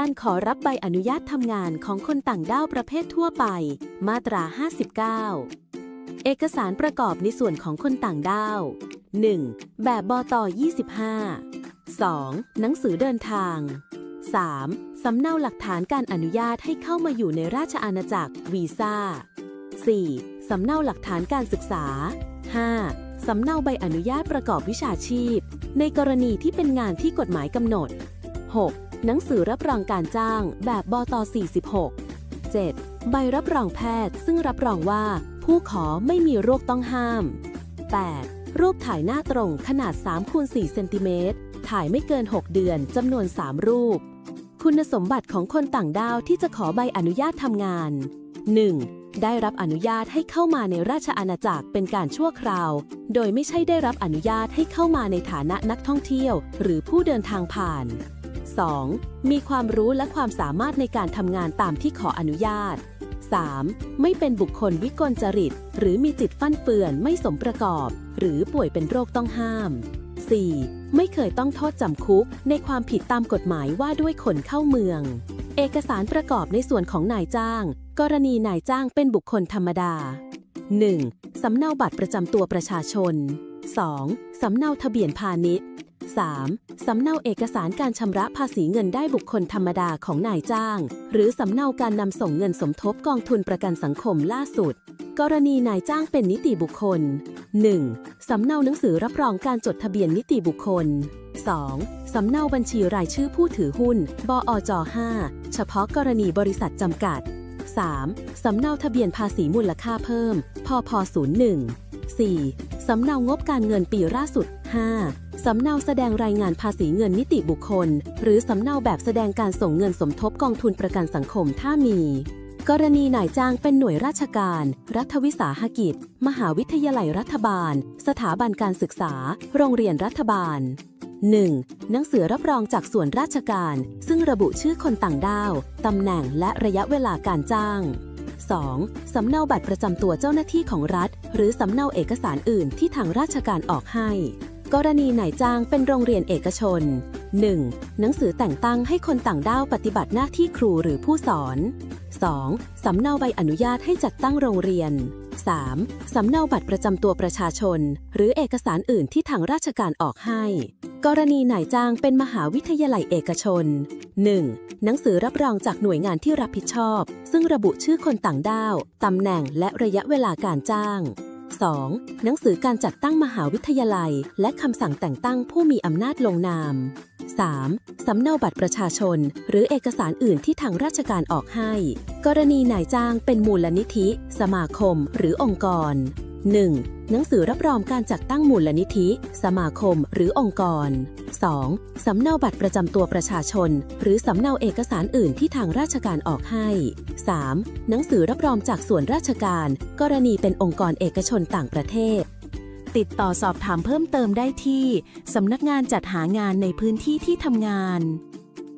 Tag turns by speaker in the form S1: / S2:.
S1: การขอรับใบอนุญาตทำงานของคนต่างด้าวประเภททั่วไป มาตรา 59 เอกสารประกอบในส่วนของคนต่างด้าว 1. แบบบต25 2. หนังสือเดินทาง 3. สำเนาหลักฐานการอนุญาตให้เข้ามาอยู่ในราชอาณาจักรวีซ่า 4. สำเนาหลักฐานการศึกษา 5. สำเนาใบอนุญาตประกอบวิชาชีพ ในกรณีที่เป็นงานที่กฎหมายกำหนด 6. หนังสือรับรองการจ้างแบบบต46 7. ใบรับรองแพทย์ซึ่งรับรองว่า ผู้ขอไม่มีโรคต้องห้าม 8. รูปถ่ายหน้าตรงขนาด3คูณ4เซนติเมตรถ่ายไม่เกิน 6 เดือนจำนวน 3 รูป คุณสมบัติของคนต่างด้าวที่จะขอใบอนุญาตทำงาน 1. ได้รับอนุญาตให้เข้ามาในราชอาณาจักรเป็นการชั่วคราว โดยไม่ใช่ได้รับอนุญาตให้เข้ามาในฐานะนักท่องเที่ยว หรือผู้เดินทางผ่าน 2. มีความรู้และความสามารถในการทำงานตามที่ขออนุญาต 3. ไม่เป็นบุคคลวิกลจริต หรือมีจิตฟั่นเฟือนไม่สมประกอบ หรือป่วยเป็นโรคต้องห้าม 4. ไม่เคยต้องโทษจำคุก ในความผิดตามกฎหมายว่าด้วยคนเข้าเมือง เอกสารประกอบในส่วนของนายจ้าง กรณีนายจ้างเป็นบุคคลธรรมดา 1. สำเนาบัตรประจำตัวประชาชน 2. สำเนาทะเบียนพาณิชย์ 3. สำเนาเอกสารการชำระภาษีเงินได้บุคคลธรรมดาของนายจ้าง หรือสำเนาการนำส่งเงินสมทบกองทุนประกันสังคมล่าสุด กรณีนายจ้างเป็นนิติบุคคล 1. สำเนาหนังสือรับรองการจดทะเบียนนิติบุคคล 2. สำเนาบัญชีรายชื่อผู้ถือหุ้น บอจ5เฉพาะกรณีบริษัทจำกัด 3. สำเนาทะเบียนภาษีมูลค่าเพิ่ม พพ01 4. สำเนางบการเงินปีล่าสุด 5. สำเนาแสดงรายงานภาษีเงินนิติบุคคล หรือสำเนาแบบแสดงการส่งเงินสมทบกองทุนประกันสังคมถ้ามี กรณีนายจ้างเป็นหน่วยราชการ รัฐวิสาหกิจ มหาวิทยาลัยรัฐบาล สถาบันการศึกษา โรงเรียนรัฐบาล 1. หนังสือรับรองจากส่วนราชการ ซึ่งระบุชื่อคนต่างด้าว ตำแหน่งและระยะเวลาการจ้าง 2. สำเนาบัตรประจำตัวเจ้าหน้าที่ของรัฐ หรือสำเนาเอกสารอื่นที่ทางราชการออกให้ กรณีนายจ้างเป็นโรงเรียนเอกชน 1. หนังสือแต่งตั้งให้คนต่างด้าวปฏิบัติหน้าที่ครูหรือผู้สอน 2. สำเนาใบอนุญาตให้จัดตั้งโรงเรียน 3. สำเนาบัตรประจำตัวประชาชน หรือเอกสารอื่นที่ทางราชการออกให้ กรณีนายจ้างเป็นมหาวิทยาลัยเอกชน 1. หนังสือรับรองจากหน่วยงานที่รับผิดชอบ ซึ่งระบุชื่อคนต่างด้าว ตำแหน่งและระยะเวลาการจ้าง 2. หนังสือการจัดตั้งมหาวิทยาลัย และคำสั่งแต่งตั้งผู้มีอำนาจลงนาม 3. สำเนาบัตรประชาชน หรือเอกสารอื่นที่ทางราชการออกให้ กรณีนายจ้างเป็นมูลนิธิ สมาคม หรือองค์กร 1. หนังสือรับรองการจัดตั้งมูลนิธิ สมาคม หรือองค์กร 2. สำเนาบัตรประจำตัวประชาชน หรือสำเนาเอกสารอื่นที่ทางราชการออกให้ 3. หนังสือรับรองจากส่วนราชการ กรณีเป็นองค์กรเอกชนต่างประเทศ ติดต่อสอบถามเพิ่มเติมได้ที่ สำนักงานจัดหางานในพื้นที่ที่ทำงาน